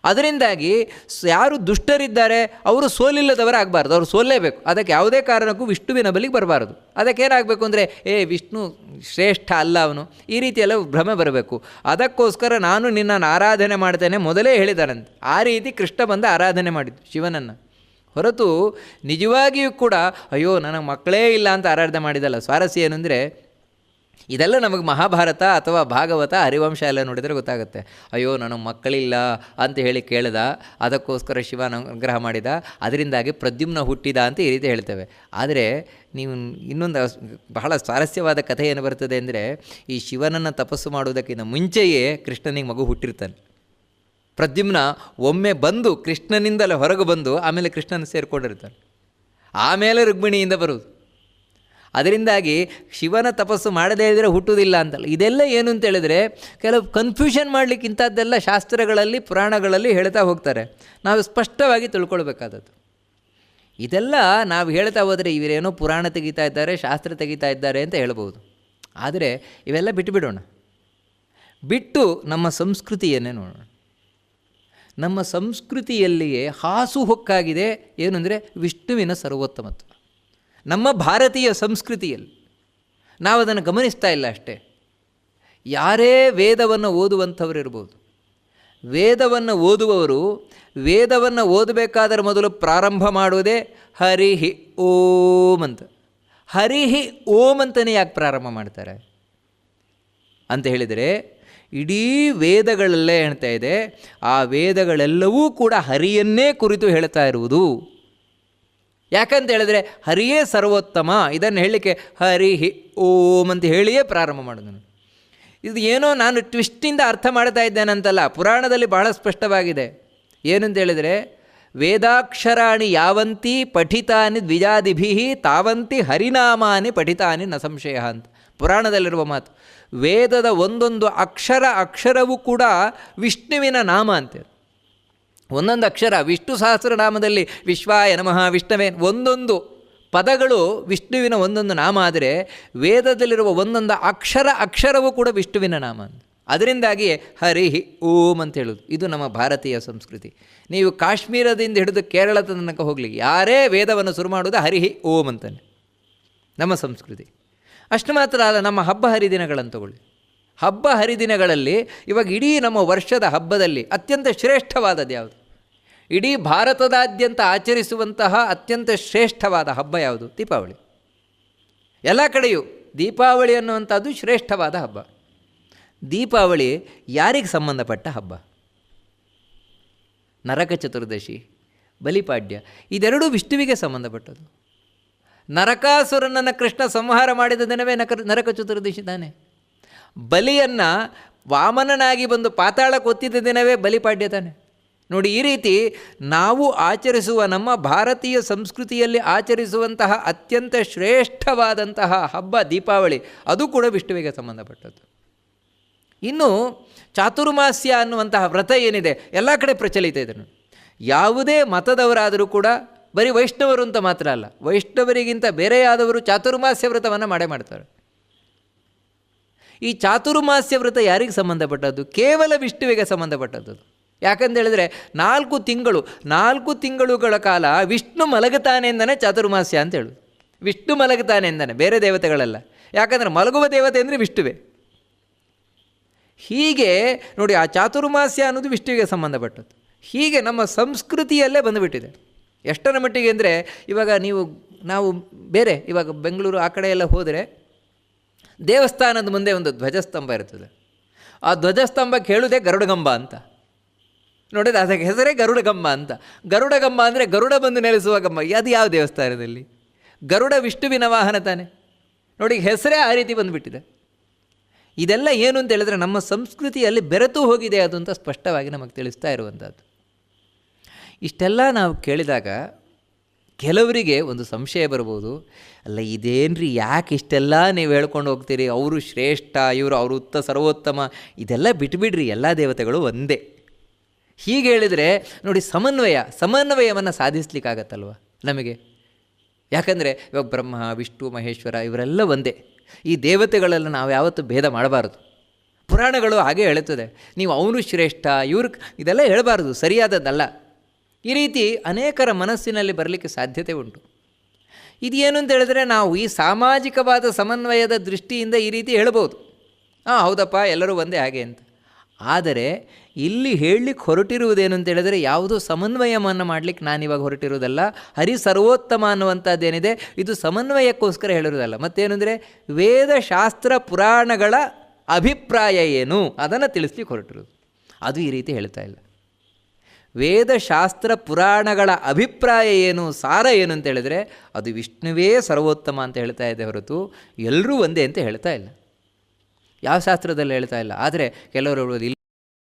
ಅದರಿಂದಾಗಿ ಯಾರು ದುಷ್ಟರಿದ್ದಾರೆ ಅವರು ಸೋಲಿಲ್ಲದವರಾಗಬಾರ್ದು ಅವರು ಸೋಲೇಬೇಕು ಅದಕ್ಕೆ ಯಾವುದೇ ಕಾರಣಕ್ಕೂ ವಿಷ್ಣುವಿನ ಬಲಿಗೆ ಬರಬಾರ್ದು. ಅದಕ್ಕೆ ಏನಾಗಬೇಕು ಅಂದರೆ, ಏ ವಿಷ್ಣು ಶ್ರೇಷ್ಠ ಅಲ್ಲ ಅವನು, ಈ ರೀತಿಯೆಲ್ಲ ಭ್ರಮೆ ಬರಬೇಕು. ಅದಕ್ಕೋಸ್ಕರ ನಾನು ನಿನ್ನನ್ನು ಆರಾಧನೆ ಮಾಡ್ತೇನೆ, ಮೊದಲೇ ಹೇಳಿದಾನಂತೆ. ಆ ರೀತಿ ಕೃಷ್ಣ ಬಂದು ಆರಾಧನೆ ಮಾಡಿದ್ದು ಶಿವನನ್ನು. ಹೊರತು ನಿಜವಾಗಿಯೂ ಕೂಡ, ಅಯ್ಯೋ, ನನಗೆ ಮಕ್ಕಳೇ ಇಲ್ಲ ಅಂತ ಆರಾಧನೆ ಮಾಡಿದಲ್ಲ. ಸ್ವಾರಸ್ಯ ಏನಂದರೆ ಇದೆಲ್ಲ ನಮಗೆ ಮಹಾಭಾರತ ಅಥವಾ ಭಾಗವತ ಹರಿವಂಶ ಎಲ್ಲ ನೋಡಿದರೆ ಗೊತ್ತಾಗುತ್ತೆ. ಅಯ್ಯೋ ನನಗೆ ಮಕ್ಕಳಿಲ್ಲ ಅಂತ ಹೇಳಿ ಕೇಳಿದ, ಅದಕ್ಕೋಸ್ಕರ ಶಿವ ಅನುಗ್ರಹ ಮಾಡಿದ, ಅದರಿಂದಾಗಿ ಪ್ರದ್ಯುಮ್ನ ಹುಟ್ಟಿದ ಅಂತ ಈ ರೀತಿ ಹೇಳ್ತೇವೆ. ಆದರೆ, ನೀವು ಇನ್ನೊಂದು ಬಹಳ ಸ್ವಾರಸ್ಯವಾದ ಕಥೆ ಏನು ಬರ್ತದೆ ಅಂದರೆ, ಈ ಶಿವನನ್ನು ತಪಸ್ಸು ಮಾಡುವುದಕ್ಕಿಂತ ಮುಂಚೆಯೇ ಕೃಷ್ಣನಿಗೆ ಮಗು ಹುಟ್ಟಿರ್ತಾನೆ. ಪ್ರದ್ಯುಮ್ನ ಒಮ್ಮೆ ಬಂದು ಕೃಷ್ಣನಿಂದಲೇ ಹೊರಗೆ ಬಂದು ಆಮೇಲೆ ಕೃಷ್ಣನ ಸೇರಿಕೊಂಡಿರ್ತಾನೆ. ಆಮೇಲೆ ರುಗ್ಮಿಣಿಯಿಂದ ಬರುವುದು. ಅದರಿಂದಾಗಿ ಶಿವನ ತಪಸ್ಸು ಮಾಡದೇ ಇದ್ದರೆ ಹುಟ್ಟುವುದಿಲ್ಲ ಅಂತಲ್ಲ. ಇದೆಲ್ಲ ಏನು ಅಂತ ಹೇಳಿದರೆ ಕೆಲವು ಕನ್ಫ್ಯೂಷನ್ ಮಾಡಲಿಕ್ಕೆ ಇಂಥದ್ದೆಲ್ಲ ಶಾಸ್ತ್ರಗಳಲ್ಲಿ, ಪುರಾಣಗಳಲ್ಲಿ ಹೇಳ್ತಾ ಹೋಗ್ತಾರೆ. ನಾವು ಸ್ಪಷ್ಟವಾಗಿ ತಿಳ್ಕೊಳ್ಬೇಕಾದದ್ದು. ಇದೆಲ್ಲ ನಾವು ಹೇಳ್ತಾ ಹೋದರೆ ಇವರೇನೋ ಪುರಾಣ ತೆಗೀತಾ ಇದ್ದಾರೆ, ಶಾಸ್ತ್ರ ತೆಗೀತಾ ಇದ್ದಾರೆ ಅಂತ ಹೇಳ್ಬೋದು. ಆದರೆ ಇವೆಲ್ಲ ಬಿಟ್ಟುಬಿಡೋಣ ಬಿಟ್ಟು ನಮ್ಮ ಸಂಸ್ಕೃತಿಯನ್ನೇ ನೋಡೋಣ. ನಮ್ಮ ಸಂಸ್ಕೃತಿಯಲ್ಲಿಯೇ ಹಾಸು ಹೊಕ್ಕಾಗಿದೆ, ಏನು ಅಂದರೆ ವಿಷ್ಣುವಿನ ಸರ್ವೋತ್ತಮತ್ವ. ನಮ್ಮ ಭಾರತೀಯ ಸಂಸ್ಕೃತಿಯಲ್ಲಿ ನಾವು ಅದನ್ನು ಗಮನಿಸ್ತಾ ಇಲ್ಲ ಅಷ್ಟೇ. ಯಾರೇ ವೇದವನ್ನು ಓದುವಂಥವರಿರ್ಬೋದು ವೇದವನ್ನು ಓದುವವರು, ವೇದವನ್ನು ಓದಬೇಕಾದ್ರೆ ಮೊದಲು ಪ್ರಾರಂಭ ಮಾಡುವುದೇ ಹರಿಹಿ ಓಂ ಅಂತ. ಹರಿಹಿ ಓಂ ಅಂತಲೇ ಯಾಕೆ ಪ್ರಾರಂಭ ಮಾಡ್ತಾರೆ? ಅಂತ ಹೇಳಿದರೆ, ಇಡೀ ವೇದಗಳಲ್ಲೇ ಹೇಳ್ತಾ ಇದೆ, ಆ ವೇದಗಳೆಲ್ಲವೂ ಕೂಡ ಹರಿಯನ್ನೇ ಕುರಿತು ಹೇಳ್ತಾ ಇರುವುದು. ಯಾಕಂತ ಹೇಳಿದ್ರೆ ಹರಿಯೇ ಸರ್ವೋತ್ತಮ. ಇದನ್ನು ಹೇಳಲಿಕ್ಕೆ ಹರಿ ಹಿ ಓಂ ಅಂತ ಹೇಳಿಯೇ ಪ್ರಾರಂಭ ಮಾಡಿದನು ಇದು ಏನೋ ನಾನು ಟ್ವಿಸ್ಟಿಂದ ಅರ್ಥ ಮಾಡ್ತಾ ಇದ್ದೇನಂತಲ್ಲ, ಪುರಾಣದಲ್ಲಿ ಬಹಳ ಸ್ಪಷ್ಟವಾಗಿದೆ. ಏನಂತ ಹೇಳಿದರೆ, ವೇದಾಕ್ಷರಾಣಿ ಯಾವಂತಿ ಪಠಿತಾನಿ ದ್ವಿಜಾದಿಭಿ ತಾವಂತಿ ಹರಿನಾಮಾನಿ ಪಠಿತಾನಿ ನ ಸಂಶಯ ಅಂತ. ಪುರಾಣದಲ್ಲಿರುವ ಮಾತು. ವೇದದ ಒಂದೊಂದು ಅಕ್ಷರ ಅಕ್ಷರವೂ ಕೂಡ ವಿಷ್ಣುವಿನ ನಾಮ ಅಂತೆ. ಒಂದೊಂದು ಅಕ್ಷರ ವಿಷ್ಣು ಸಹಸ್ರನಾಮದಲ್ಲಿ ವಿಶ್ವಾಯ ನಮಃ ವಿಷ್ಣುವೇನ್ ಒಂದೊಂದು ಪದಗಳು ವಿಷ್ಣುವಿನ ಒಂದೊಂದು ನಾಮ ಆದರೆ ವೇದದಲ್ಲಿರುವ ಒಂದೊಂದು ಅಕ್ಷರ ಅಕ್ಷರವೂ ಕೂಡ ವಿಷ್ಣುವಿನ ನಾಮ ಅದರಿಂದಾಗಿ ಹರಿ ಓಂ ಅಂತ ಹೇಳೋದು. ಇದು ನಮ್ಮ ಭಾರತೀಯ ಸಂಸ್ಕೃತಿ. ನೀವು ಕಾಶ್ಮೀರದಿಂದ ಹಿಡಿದು ಕೇರಳದ ತನಕ ಹೋಗಲಿ ಯಾರೇ ವೇದವನ್ನು ಶುರು ಮಾಡೋದು ಹರಿಹಿ ಓಂ ಅಂತಾನೆ. ನಮ್ಮ ಸಂಸ್ಕೃತಿ. ಅಷ್ಟು ಮಾತ್ರ ಅಲ್ಲ, ನಮ್ಮ ಹಬ್ಬ ಹರಿದಿನಗಳನ್ನು ತಗೊಳ್ಳಿ. ಹಬ್ಬ ಹರಿದಿನಗಳಲ್ಲಿ ಇವಾಗ ಇಡೀ ನಮ್ಮ ವರ್ಷದ ಹಬ್ಬದಲ್ಲಿ ಅತ್ಯಂತ ಶ್ರೇಷ್ಠವಾದದ್ದು ಯಾವುದು? ಇಡೀ ಭಾರತದಾದ್ಯಂತ ಆಚರಿಸುವಂತಹ ಅತ್ಯಂತ ಶ್ರೇಷ್ಠವಾದ ಹಬ್ಬ ಯಾವುದು? ದೀಪಾವಳಿ. ಎಲ್ಲ ಕಡೆಯೂ ದೀಪಾವಳಿ ಅನ್ನುವಂಥದ್ದು ಶ್ರೇಷ್ಠವಾದ ಹಬ್ಬ. ದೀಪಾವಳಿ ಯಾರಿಗೆ ಸಂಬಂಧಪಟ್ಟ ಹಬ್ಬ? ನರಕ ಚತುರ್ದಶಿ, ಬಲಿಪಾಡ್ಯ, ಇದೆರಡೂ ವಿಷ್ಣುವಿಗೆ ಸಂಬಂಧಪಟ್ಟದ್ದು. ನರಕಾಸುರನನ್ನು ಕೃಷ್ಣ ಸಂಹಾರ ಮಾಡಿದ ದಿನವೇ ನಕ, ನರಕ ಚತುರ್ದಶಿ ತಾನೆ? ಬಲಿಯನ್ನು ವಾಮನನಾಗಿ ಬಂದು ಪಾತಾಳಕ್ಕೆ ಒತ್ತಿದ ದಿನವೇ ಬಲಿಪಾಡ್ಯ ತಾನೆ. ನೋಡಿ, ಈ ರೀತಿ ನಾವು ಆಚರಿಸುವ ನಮ್ಮ ಭಾರತೀಯ ಸಂಸ್ಕೃತಿಯಲ್ಲಿ ಆಚರಿಸುವಂತಹ ಅತ್ಯಂತ ಶ್ರೇಷ್ಠವಾದಂತಹ ಹಬ್ಬ ದೀಪಾವಳಿ, ಅದು ಕೂಡ ವಿಷ್ಣುವಿಗೆ ಸಂಬಂಧಪಟ್ಟದ್ದು. ಇನ್ನು ಚಾತುರ್ಮಾಸ್ಯ ಅನ್ನುವಂತಹ ವ್ರತ ಏನಿದೆ, ಎಲ್ಲ ಕಡೆ ಪ್ರಚಲಿತ ಇದನ್ನು ಯಾವುದೇ ಮತದವರಾದರೂ ಕೂಡ ಬರೀ ವೈಷ್ಣವರು ಅಂತ ಮಾತ್ರ ಅಲ್ಲ, ವೈಷ್ಣವರಿಗಿಂತ ಬೇರೆಯಾದವರು ಚಾತುರ್ಮಾಸ್ಯ ವ್ರತವನ್ನು ಮಾಡೇ ಮಾಡ್ತಾರೆ. ಈ ಚಾತುರ್ಮಾಸ್ಯ ವ್ರತ ಯಾರಿಗೆ ಸಂಬಂಧಪಟ್ಟದ್ದು? ಕೇವಲ ವಿಷ್ಣುವಿಗೆ ಸಂಬಂಧಪಟ್ಟದ್ದು. ಯಾಕಂತ ಹೇಳಿದರೆ ನಾಲ್ಕು ತಿಂಗಳು, ನಾಲ್ಕು ತಿಂಗಳುಗಳ ಕಾಲ ವಿಷ್ಣು ಮಲಗುತ್ತಾನೆ ಎಂದನೇ ಚಾತುರ್ಮಾಸ್ಯ ಅಂತ ಹೇಳು ವಿಷ್ಣು ಮಲಗುತ್ತಾನೆ ಎಂದನೆ, ಬೇರೆ ದೇವತೆಗಳಲ್ಲ. ಯಾಕಂದರೆ ಮಲಗುವ ದೇವತೆ ಅಂದರೆ ವಿಷ್ಣುವೆ. ಹೀಗೆ ನೋಡಿ ಆ ಚಾತುರ್ಮಾಸ್ಯ ಅನ್ನೋದು ವಿಷ್ಣುವಿಗೆ ಸಂಬಂಧಪಟ್ಟದ್ದು. ಹೀಗೆ ನಮ್ಮ ಸಂಸ್ಕೃತಿಯಲ್ಲೇ ಬಂದುಬಿಟ್ಟಿದೆ. ಎಷ್ಟರ ಮಟ್ಟಿಗೆ ಅಂದರೆ ಇವಾಗ ನೀವು, ನಾವು ಬೇರೆ, ಇವಾಗ ಬೆಂಗಳೂರು ಆ ಕಡೆ ಎಲ್ಲ ಹೋದರೆ ದೇವಸ್ಥಾನದ ಮುಂದೆ ಒಂದು ಧ್ವಜಸ್ತಂಭ ಇರ್ತದೆ. ಆ ಧ್ವಜಸ್ತಂಭಕ್ಕೆ ಹೇಳುವುದೇ ಗರುಡಗಂಬ ಅಂತ. ನೋಡಿದ್ರೆ ಅದಕ್ಕೆ ಹೆಸರೇ ಗರುಡಗಂಬ ಅಂತ. ಗರುಡಗಂಬ ಅಂದರೆ ಗರುಡ ಬಂದು ನೆಲೆಸುವ ಗಂಬ. ಅದು ಯಾವ ದೇವಸ್ಥಾನದಲ್ಲಿ? ಗರುಡ ವಿಷ್ಣುವಿನ ವಾಹನ ತಾನೆ. ನೋಡಿ, ಹೆಸರೇ ಆ ರೀತಿ ಬಂದುಬಿಟ್ಟಿದೆ. ಇದೆಲ್ಲ ಏನು ಅಂತ ಹೇಳಿದ್ರೆ ನಮ್ಮ ಸಂಸ್ಕೃತಿಯಲ್ಲಿ ಬೆರೆತು ಹೋಗಿದೆ ಅದು ಅಂತ ಸ್ಪಷ್ಟವಾಗಿ ನಮಗೆ ತಿಳಿಸ್ತಾ ಇರುವಂಥದ್ದು. ಇಷ್ಟೆಲ್ಲ ನಾವು ಕೇಳಿದಾಗ ಕೆಲವರಿಗೆ ಒಂದು ಸಂಶಯ ಬರ್ಬೋದು. ಅಲ್ಲ, ಇದೇನ್ರಿ ಯಾಕೆ ಇಷ್ಟೆಲ್ಲ ನೀವು ಹೇಳ್ಕೊಂಡು ಹೋಗ್ತೀರಿ? ಅವರು ಶ್ರೇಷ್ಠ, ಇವರು ಅವರು ಉತ್ತ ಸರ್ವೋತ್ತಮ. ಇದೆಲ್ಲ ಬಿಟ್ಬಿಡ್ರಿ, ಎಲ್ಲ ದೇವತೆಗಳು ಒಂದೇ. ಹೀಗೆ ಹೇಳಿದರೆ, ನೋಡಿ, ಸಮನ್ವಯ, ಸಮನ್ವಯವನ್ನು ಸಾಧಿಸ್ಲಿಕ್ಕಾಗತ್ತಲ್ವ ನಮಗೆ? ಯಾಕಂದರೆ, ಇವಾಗ ಬ್ರಹ್ಮ, ವಿಷ್ಣು, ಮಹೇಶ್ವರ, ಇವರೆಲ್ಲ ಒಂದೇ. ಈ ದೇವತೆಗಳೆಲ್ಲ ನಾವು ಯಾವತ್ತೂ ಭೇದ ಮಾಡಬಾರ್ದು. ಪುರಾಣಗಳು ಹಾಗೆ ಹೇಳುತ್ತದೆ ನೀವು ಅವನು ಶ್ರೇಷ್ಠ ಇವ್ರಿಗೆ ಇದೆಲ್ಲ ಹೇಳಬಾರ್ದು, ಸರಿಯಾದದ್ದಲ್ಲ. ಈ ರೀತಿ ಅನೇಕರ ಮನಸ್ಸಿನಲ್ಲಿ ಬರಲಿಕ್ಕೆ ಸಾಧ್ಯತೆ ಉಂಟು. ಇದೇನು ಅಂತ ಹೇಳಿದ್ರೆ ನಾವು ಈ ಸಾಮಾಜಿಕವಾದ ಸಮನ್ವಯದ ದೃಷ್ಟಿಯಿಂದ ಈ ರೀತಿ ಹೇಳ್ಬೋದು ಹಾಂ ಹೌದಪ್ಪ, ಎಲ್ಲರೂ ಒಂದೇ ಹಾಗೆ ಅಂತ. ಆದರೆ ಇಲ್ಲಿ ಹೇಳಲಿಕ್ಕೆ ಹೊರಟಿರುವುದೇನು ಅಂತ ಹೇಳಿದರೆ ಯಾವುದೋ ಸಮನ್ವಯವನ್ನು ಮಾಡಲಿಕ್ಕೆ ನಾನಿವಾಗ ಹೊರಟಿರುವುದಲ್ಲ. ಹರಿ ಸರ್ವೋತ್ತಮ ಅನ್ನುವಂಥದ್ದೇನಿದೆ. ಇದು ಸಮನ್ವಯಕ್ಕೋಸ್ಕರ ಹೇಳಿರೋದಲ್ಲ ಮತ್ತೇನೆಂದರೆ ವೇದಶಾಸ್ತ್ರ ಪುರಾಣಗಳ ಅಭಿಪ್ರಾಯ ಏನು ಅದನ್ನು ತಿಳಿಸ್ಲಿಕ್ಕೆ ಹೊರಟಿರೋದು ಅದು ಈ ರೀತಿ ಹೇಳ್ತಾ ಇಲ್ಲ. ವೇದಶಾಸ್ತ್ರ ಪುರಾಣಗಳ ಅಭಿಪ್ರಾಯ ಏನು, ಸಾರ ಏನು ಅಂತ ಹೇಳಿದರೆ ಅದು ವಿಷ್ಣುವೇ ಸರ್ವೋತ್ತಮ ಅಂತ ಹೇಳ್ತಾ ಇದೆ ಹೊರತು ಎಲ್ಲರೂ ಒಂದೇ ಅಂತ ಹೇಳ್ತಾ ಇಲ್ಲ. ಯಾವ ಶಾಸ್ತ್ರದಲ್ಲಿ ಹೇಳ್ತಾ ಇಲ್ಲ. ಆದರೆ ಕೆಲವರು